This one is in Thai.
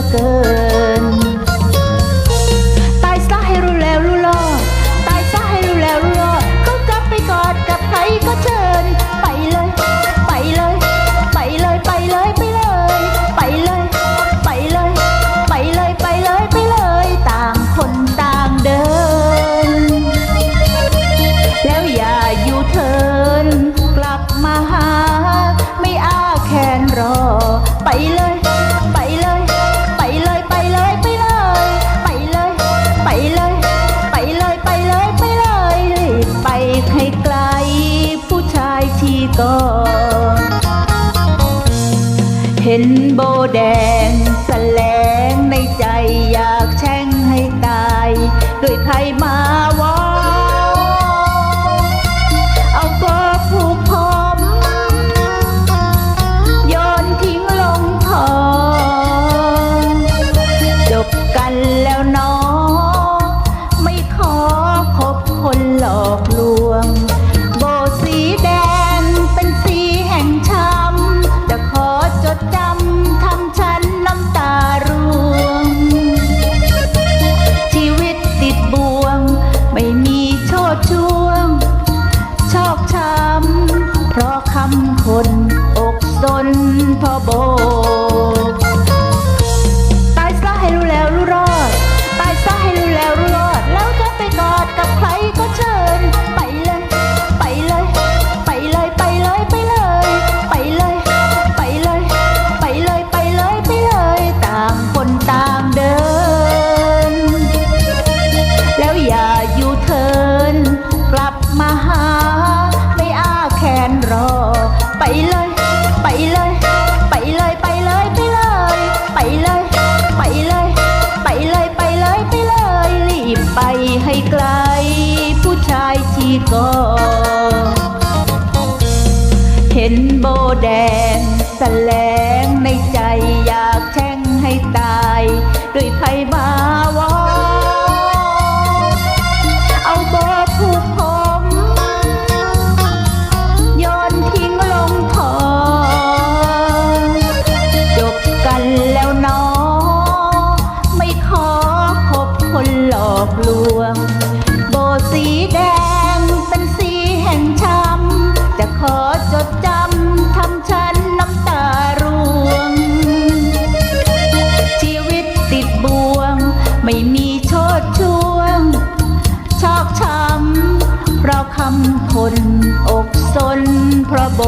i don't cơn อเห็นโบแดง ก่อเห็นโบแดงแสลงใน ฉันน้ำตาร่วง ชีวิตติดบ่วง ไม่มีชดช่วง ชอกช้ำเพราะคำคนอกสนพระโบ